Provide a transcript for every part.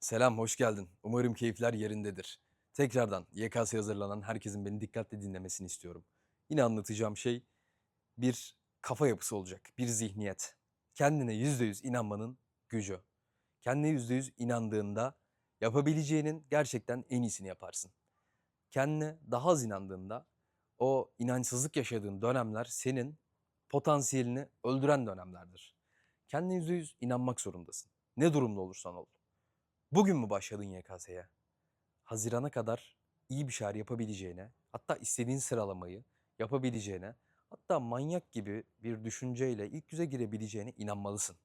Selam, hoş geldin. Umarım keyifler yerindedir. Tekrardan YKS'ye hazırlanan herkesin beni dikkatle dinlemesini istiyorum. Yine anlatacağım şey bir kafa yapısı olacak, bir zihniyet. Kendine %100 inanmanın gücü. Kendine %100 inandığında yapabileceğinin gerçekten en iyisini yaparsın. Kendine daha az inandığında o inançsızlık yaşadığın dönemler senin potansiyelini öldüren dönemlerdir. Kendine %100 inanmak zorundasın. Ne durumda olursan ol. Bugün mü başladın YKS'ye? Hazirana kadar iyi bir şeyler yapabileceğine, hatta istediğin sıralamayı yapabileceğine, hatta manyak gibi bir düşünceyle ilk yüze girebileceğine inanmalısın.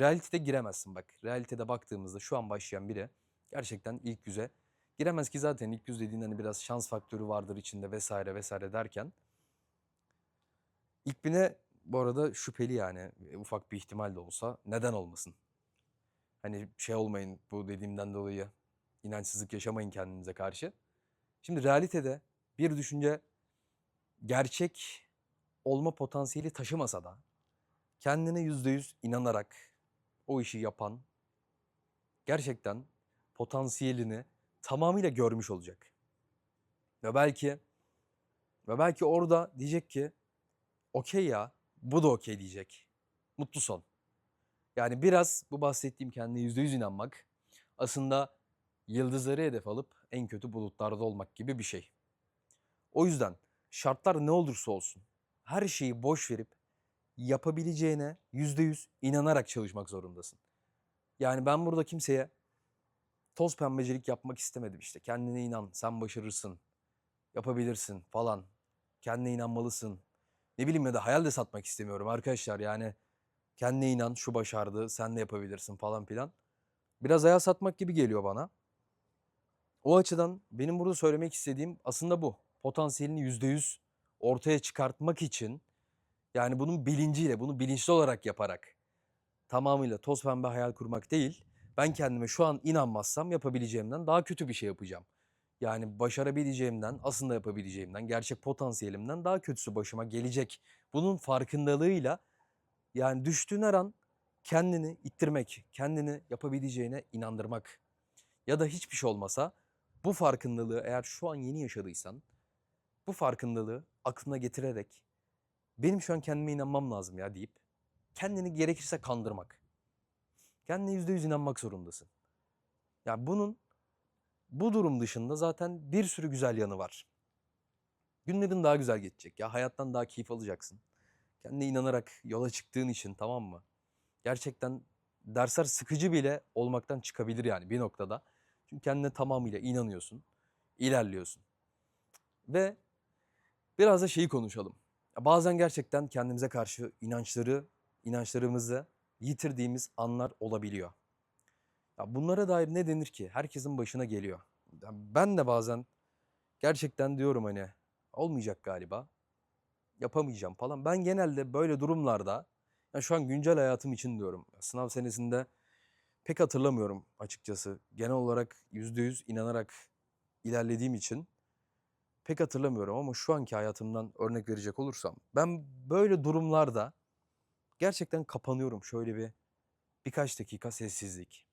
Realitede giremezsin bak. Realitede baktığımızda şu an başlayan biri gerçekten ilk yüze giremez ki zaten ilk yüz dediğin hani biraz şans faktörü vardır içinde vesaire vesaire derken ilk bine bu arada şüpheli yani e, ufak bir ihtimal de olsa neden olmasın? Hani şey olmayın bu dediğimden dolayı inançsızlık yaşamayın kendinize karşı. Şimdi realitede bir düşünce gerçek olma potansiyeli taşımasa da kendine yüzde yüz inanarak o işi yapan gerçekten potansiyelini tamamıyla görmüş olacak. Ve belki ve belki orada diyecek ki okey ya bu da okey diyecek. Mutlu son. Yani biraz bu bahsettiğim kendine yüzde yüz inanmak aslında yıldızları hedef alıp en kötü bulutlarda olmak gibi bir şey. O yüzden şartlar ne olursa olsun her şeyi boş verip yapabileceğine yüzde yüz inanarak çalışmak zorundasın. Yani ben burada kimseye toz pembecilik yapmak istemedim işte. Kendine inan, sen başarırsın, yapabilirsin falan. Kendine inanmalısın. Ne bileyim ya da hayal de satmak istemiyorum arkadaşlar. Yani kendine inan, şu başardı, sen de yapabilirsin falan filan. Biraz hayal satmak gibi geliyor bana. O açıdan benim burada söylemek istediğim aslında bu. Potansiyelini yüzde yüz ortaya çıkartmak için yani bunun bilinciyle, bunu bilinçli olarak yaparak tamamıyla toz pembe hayal kurmak değil. Ben kendime şu an inanmazsam yapabileceğimden daha kötü bir şey yapacağım. Yani başarabileceğimden, aslında yapabileceğimden, gerçek potansiyelimden daha kötüsü başıma gelecek. Bunun farkındalığıyla yani düştüğün her an kendini ittirmek, kendini yapabileceğine inandırmak. Ya da hiçbir şey olmasa bu farkındalığı eğer şu an yeni yaşadıysan bu farkındalığı aklına getirerek benim şu an kendime inanmam lazım ya deyip kendini gerekirse kandırmak. Kendine yüzde yüz inanmak zorundasın. Ya bunun bu durum dışında zaten bir sürü güzel yanı var. Günlerin daha güzel geçecek ya hayattan daha keyif alacaksın. Kendine inanarak yola çıktığın için tamam mı? Gerçekten dersler sıkıcı bile olmaktan çıkabilir yani bir noktada. Çünkü kendine tamamıyla inanıyorsun, ilerliyorsun. Ve biraz da şeyi konuşalım. Bazen gerçekten kendimize karşı inançları, inançlarımızı yitirdiğimiz anlar olabiliyor. Ya bunlara dair ne denir ki? Herkesin başına geliyor. Ben de bazen gerçekten diyorum hani olmayacak galiba. Yapamayacağım falan. Ben genelde böyle durumlarda ya şu an güncel hayatım için diyorum. Sınav senesinde pek hatırlamıyorum açıkçası. Genel olarak %100 inanarak ilerlediğim için pek hatırlamıyorum ama şu anki hayatımdan örnek verecek olursam ben böyle durumlarda gerçekten kapanıyorum. Şöyle bir birkaç dakika sessizlik.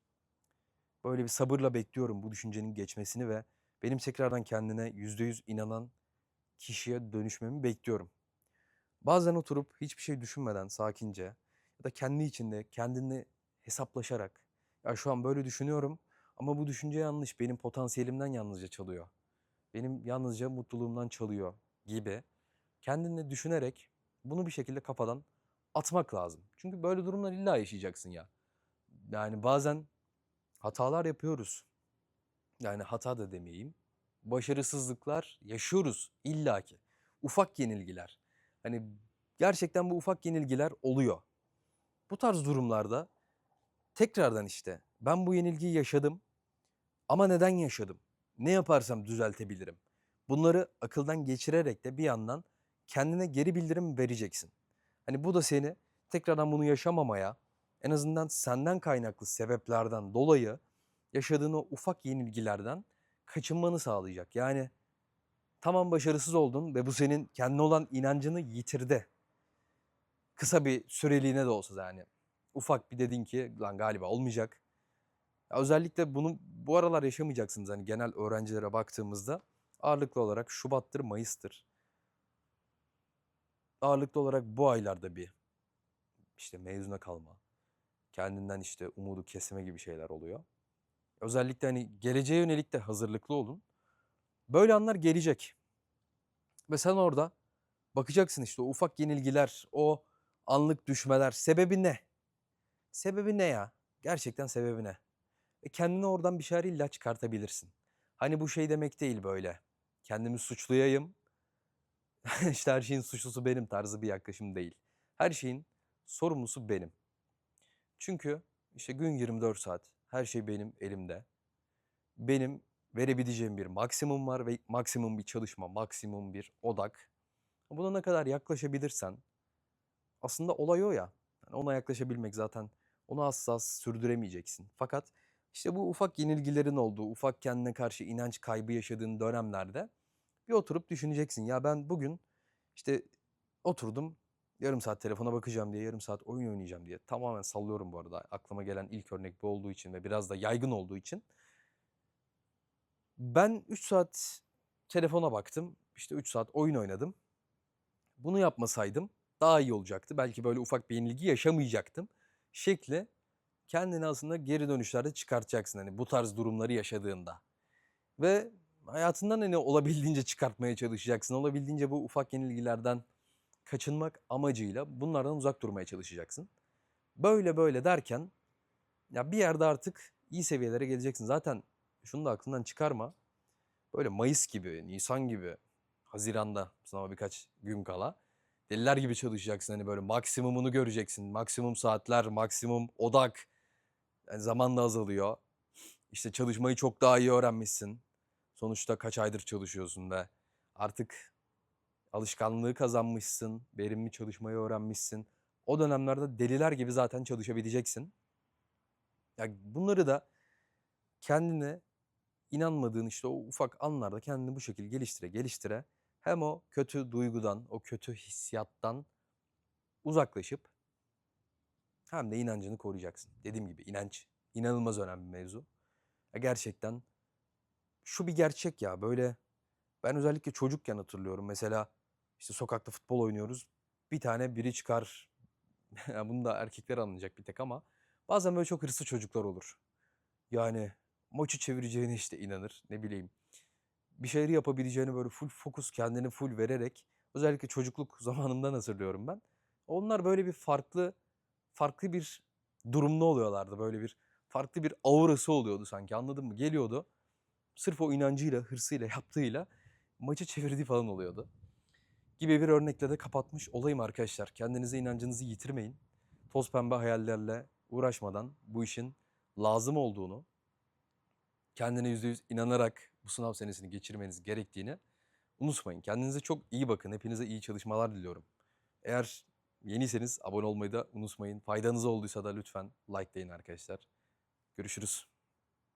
Böyle bir sabırla bekliyorum bu düşüncenin geçmesini ve benim tekrardan kendine %100 inanan kişiye dönüşmemi bekliyorum. Bazen oturup hiçbir şey düşünmeden sakince ya da kendi içinde kendini hesaplaşarak ya şu an böyle düşünüyorum ama bu düşünce yanlış. Benim potansiyelimden yalnızca çalıyor. Benim yalnızca mutluluğumdan çalıyor gibi kendini düşünerek bunu bir şekilde kafadan atmak lazım. Çünkü böyle durumlar illa yaşayacaksın ya. Yani bazen hatalar yapıyoruz. Yani hata da demeyeyim. Başarısızlıklar yaşıyoruz illaki. Ufak yenilgiler. Hani gerçekten bu ufak yenilgiler oluyor. Bu tarz durumlarda tekrardan işte ben bu yenilgiyi yaşadım ama neden yaşadım? Ne yaparsam düzeltebilirim? Bunları akıldan geçirerek de bir yandan kendine geri bildirim vereceksin. Hani bu da seni tekrardan bunu yaşamamaya en azından senden kaynaklı sebeplerden dolayı yaşadığın o ufak yenilgilerden kaçınmanı sağlayacak. Yani tamam başarısız oldun ve bu senin kendine olan inancını yitirdi. Kısa bir süreliğine de olsa yani. Ufak bir dedin ki lan galiba olmayacak. Ya özellikle bunu bu aralar yaşamayacaksınız. Hani genel öğrencilere baktığımızda ağırlıklı olarak Şubat'tır, Mayıs'tır. Ağırlıklı olarak bu aylarda bir işte mezuna kalma, kendinden işte umudu kesme gibi şeyler oluyor. Özellikle hani geleceğe yönelik de hazırlıklı olun. Böyle anlar gelecek. Ve sen orada bakacaksın işte o ufak yenilgiler, o anlık düşmeler. Sebebi ne? Sebebi ne ya? Gerçekten sebebi ne? Ve kendine oradan bir şeyler illa çıkartabilirsin. Hani bu şey demek değil böyle. Kendimi suçlayayım. işte her şeyin suçlusu benim tarzı bir yaklaşım değil. Her şeyin sorumlusu benim. Çünkü işte gün 24 saat her şey benim elimde. Benim verebileceğim bir maksimum var ve maksimum bir çalışma, maksimum bir odak. Buna ne kadar yaklaşabilirsen aslında olay o ya. Yani ona yaklaşabilmek zaten onu hassas sürdüremeyeceksin. Fakat işte bu ufak yenilgilerin olduğu, ufak kendine karşı inanç kaybı yaşadığın dönemlerde bir oturup düşüneceksin. Ya ben bugün işte oturdum yarım saat telefona bakacağım diye, yarım saat oyun oynayacağım diye. Tamamen sallıyorum bu arada. Aklıma gelen ilk örnek bu olduğu için ve biraz da yaygın olduğu için. Ben 3 saat telefona baktım. İşte 3 saat oyun oynadım. Bunu yapmasaydım daha iyi olacaktı. Belki böyle ufak bir yenilgi yaşamayacaktım. Şekli kendini aslında geri dönüşlerde çıkartacaksın hani bu tarz durumları yaşadığında. Ve hayatından hani olabildiğince çıkartmaya çalışacaksın. Olabildiğince bu ufak yenilgilerden kaçınmak amacıyla bunlardan uzak durmaya çalışacaksın. Böyle böyle derken ya bir yerde artık iyi seviyelere geleceksin. Zaten şunu da aklından çıkarma. Böyle Mayıs gibi, Nisan gibi, Haziran'da sınava birkaç gün kala deliler gibi çalışacaksın. Hani böyle maksimumunu göreceksin. Maksimum saatler, maksimum odak. Yani zaman da azalıyor. İşte çalışmayı çok daha iyi öğrenmişsin. Sonuçta kaç aydır çalışıyorsun ve artık alışkanlığı kazanmışsın. Verimli çalışmayı öğrenmişsin. O dönemlerde deliler gibi zaten çalışabileceksin. Ya bunları da kendine inanmadığın işte o ufak anlarda kendini bu şekilde geliştire geliştire hem o kötü duygudan, o kötü hissiyattan uzaklaşıp hem de inancını koruyacaksın. Dediğim gibi inanç inanılmaz önemli bir mevzu. Ya gerçekten şu bir gerçek ya böyle ben özellikle çocukken hatırlıyorum. Mesela işte sokakta futbol oynuyoruz. Bir tane biri çıkar. Bunu da erkekler anlayacak bir tek ama bazen böyle çok hırslı çocuklar olur. Yani maçı çevireceğine işte inanır. Ne bileyim bir şeyleri yapabileceğini böyle full fokus kendini full vererek özellikle çocukluk zamanımdan hatırlıyorum ben. Onlar böyle bir farklı farklı bir durumda oluyorlardı. Böyle bir farklı bir aurası oluyordu sanki anladın mı? Geliyordu sırf o inancıyla, hırsıyla, yaptığıyla maçı çevirdiği falan oluyordu. Gibi bir örnekle de kapatmış olayım arkadaşlar. Kendinize inancınızı yitirmeyin. Toz pembe hayallerle uğraşmadan bu işin lazım olduğunu, kendine %100 inanarak bu sınav senesini geçirmeniz gerektiğini unutmayın. Kendinize çok iyi bakın. Hepinize iyi çalışmalar diliyorum. Eğer yeniyseniz abone olmayı da unutmayın. Faydanız olduysa da lütfen likelayın arkadaşlar. Görüşürüz.